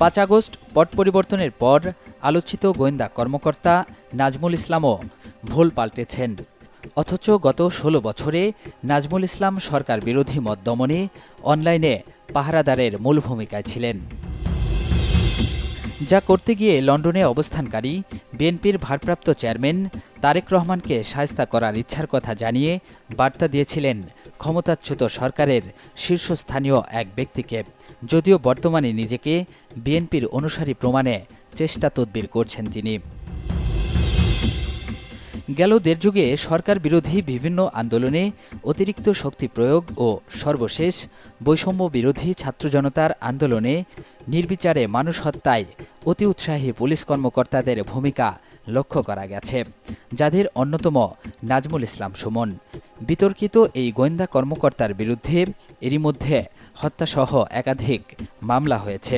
পাঁচ আগস্ট পট পরিবর্তনের পর আলোচিত গোয়েন্দা কর্মকর্তা নাজমুল ইসলামও ভুল পাল্টেছেন। অথচ গত ষোলো বছরে নাজমুল ইসলাম সরকার বিরোধী মত দমনে অনলাইনে পাহারাদারের মূল ভূমিকায় ছিলেন। যা করতে গিয়ে লন্ডনে অবস্থানকারী বিএনপির ভারপ্রাপ্ত চেয়ারম্যান তারেক রহমানকে সায়স্তা করার ইচ্ছার কথা জানিয়ে বার্তা দিয়েছিলেন ক্ষমতাচ্যুত সরকারের শীর্ষস্থানীয় এক ব্যক্তিকে, যদিও বর্তমানে নিজেকে বিএনপির অনুসারী প্রমাণে চেষ্টা তদবির করছেন তিনি। গেল দেড় যুগে সরকার বিরোধী বিভিন্ন আন্দোলনে অতিরিক্ত শক্তি প্রয়োগ ও সর্বশেষ বৈষম্য বিরোধী ছাত্র জনতার আন্দোলনে নির্বিচারে মানুষ হত্যায় অতি উৎসাহী পুলিশ কর্মকর্তাদের ভূমিকা লক্ষ্য করা গেছে, যাদের অন্যতম নাজমুল ইসলাম সুমন। বিতর্কিত এই গোয়েন্দা কর্মকর্তার বিরুদ্ধে এরই মধ্যে হত্যাসহ একাধিক মামলা হয়েছে,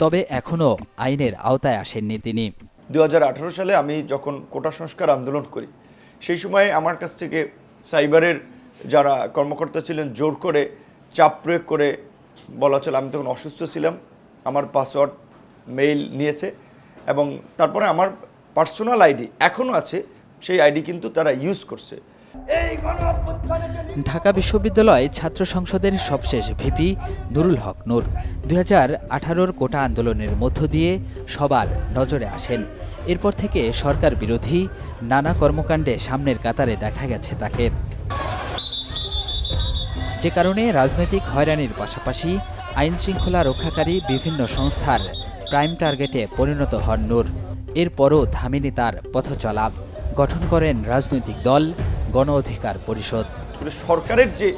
তবে এখনও আইনের আওতায় আসেননি তিনি। দু হাজার আঠারো সালে আমি যখন কোটা সংস্কার আন্দোলন করি, সেই সময় আমার কাছ থেকে সাইবারের যারা কর্মকর্তা ছিলেন, জোর করে চাপ প্রয়োগ করে বলা চলে, আমি তখন অসুস্থ ছিলাম, আমার পাসওয়ার্ড, মেইল নিয়েছে এবং তারপরে আমার পার্সোনাল আইডি এখনও আছে, সেই আইডি কিন্তু তারা ইউজ করছে। ঢাকা বিশ্ববিদ্যালয় ছাত্র সংসদের সবশেষ ভিপি নুরুল হক নূর। দুই হাজার কোটা আন্দোলনের মধ্য দিয়ে সবার নজরে আসেন। এরপর থেকে সরকার বিরোধী নানা কর্মকাণ্ডে সামনের কাতারে দেখা গেছে তাকে। যে কারণে রাজনৈতিক হয়রানির পাশাপাশি আইন শৃঙ্খলা রক্ষাকারী বিভিন্ন সংস্থার প্রাইম টার্গেটে পরিণত হন নূর। এরপরও থামেনি তার পথ চলা গঠন করেন রাজনৈতিক দল গণ অধিকার পরিষদ। সরকারের যে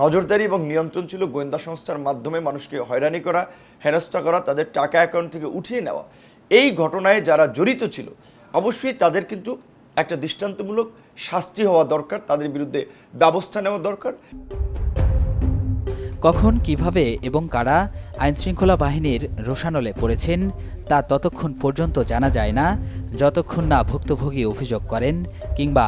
নজরদারি এবং নিয়ন্ত্রণ ছিল গোয়েন্দা সংস্থার মাধ্যমে মানুষকে হয়রানি করা, হেনস্থা করা, তাদের টাকা অ্যাকাউন্ট থেকে উঠিয়ে নেওয়া, এই ঘটনায় যারা জড়িত ছিল, অবশ্যই তাদের কিন্তু একটা দৃষ্টান্তমূলক শাস্তি হওয়া দরকার, তাদের বিরুদ্ধে ব্যবস্থা নেওয়া দরকার। কখন, কীভাবে এবং কারা আইনশৃঙ্খলা বাহিনীর রোশানলে পড়েছেন তা ততক্ষণ পর্যন্ত জানা যায় না। যতক্ষণ না ভুক্তভোগী অভিযোগ করেন কিংবা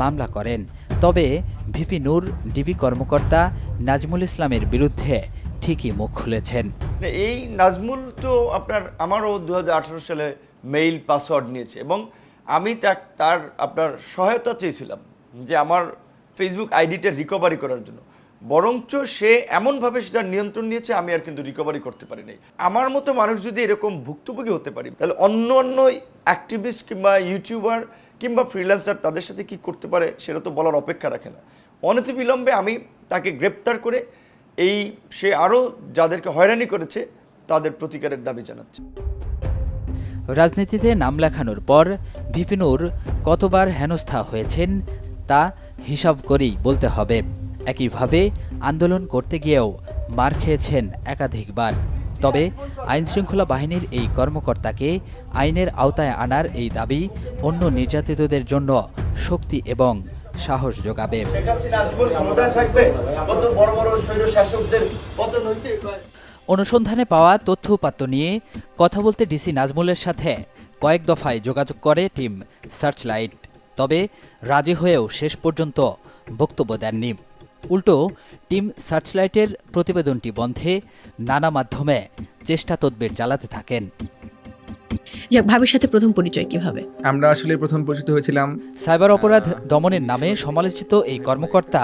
মামলা করেন। তবে ভিপি নূর, ডিবি কর্মকর্তা নাজমুল ইসলামের বিরুদ্ধে ঠিকই মুখ খুলেছেন। এই নাজমুল তো আপনার, আমারও দু হাজার আঠারো সালে মেইল পাসওয়ার্ড নিয়েছে এবং আমি তার আপনার সহায়তা চেয়েছিলাম যে আমার ফেসবুক আইডিটা রিকভারি করার জন্য। বরঞ্চ সে এমনভাবে সেটা নিয়ন্ত্রণ নিয়েছে, আমি আর কিন্তু রিকভারি করতে পারি নাই আমার মতো মানুষ যদি এরকম ভুক্তভোগী হতে পারি, তাহলে অন্য অন্য অ্যাক্টিভিস্ট কিংবা ইউটিউবার কিংবা ফ্রিল্যান্সার তাদের সাথে কি করতে পারে, সেটা তো বলার অপেক্ষা রাখে না। অনতিবিলম্বে আমি তাকে গ্রেপ্তার করে এই সে আরও যাদেরকে হয়রানি করেছে, তাদের প্রতিকারের দাবি জানাচ্ছে। রাজনীতিতে নাম লেখানোর পর ভিপিনুর কতবার হেনস্থা হয়েছেন তা হিসাব করেই বলতে হবে। একইভাবে আন্দোলন করতে গিয়েও মার খেয়েছেন একাধিকবার। তবে আইনশৃঙ্খলা বাহিনীর এই কর্মকর্তাকে আইনের আওতায় আনার এই দাবি অন্য নির্যাতিতদের জন্য শক্তি এবং সাহস যোগাবে। অনুসন্ধানে পাওয়া তথ্য উপাত্ত নিয়ে কথা বলতে ডিসি নাজমুলের সাথে কয়েক দফায় যোগাযোগ করে টিম সার্চলাইট। তবে রাজি হয়েও শেষ পর্যন্ত বক্তব্য দেননি। উল্টো টিম সার্চলাইটের প্রতিবেদনটি বন্ধে নানা মাধ্যমে চেষ্টা তদবির চালাতে থাকেন। যাক ভাবির সাথে প্রথম পরিচয় কীভাবে? আমরা আসলে প্রথম পরিচিত হয়েছিলাম। সাইবার অপরাধ দমনের নামে সমালোচিত এই কর্মকর্তা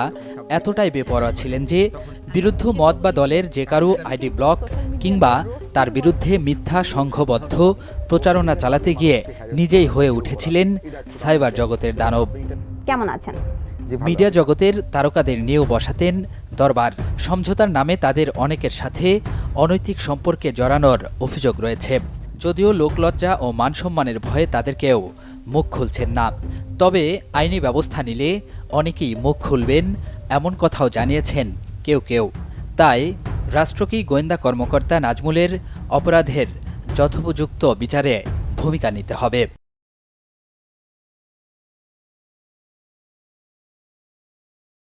এতটাই বেপরোয়া ছিলেন যে বিরুদ্ধ মত বা দলের যে কারও আইডি ব্লক কিংবা তার বিরুদ্ধে মিথ্যা সংঘবদ্ধ প্রচারণা চালাতে গিয়ে নিজেই হয়ে উঠেছিলেন সাইবার জগতের দানব। কেমন আছেন? মিডিয়া জগতের তারকাদের নিয়েও বসাতেন দরবার। সমঝোতার নামে তাদের অনেকের সাথে অনৈতিক সম্পর্কে জড়ানোর অভিযোগ রয়েছে। যদিও লোকলজ্জা ও মানসম্মানের ভয়ে তাদের কেউ মুখ খুলছেন না। তবে আইনি ব্যবস্থা নিলে অনেকেই মুখ খুলবেন এমন কথাও জানিয়েছেন কেউ কেউ। তাই রাষ্ট্রকেই গোয়েন্দা কর্মকর্তা নাজমুলের অপরাধের যথোপযুক্ত বিচারে ভূমিকা নিতে হবে।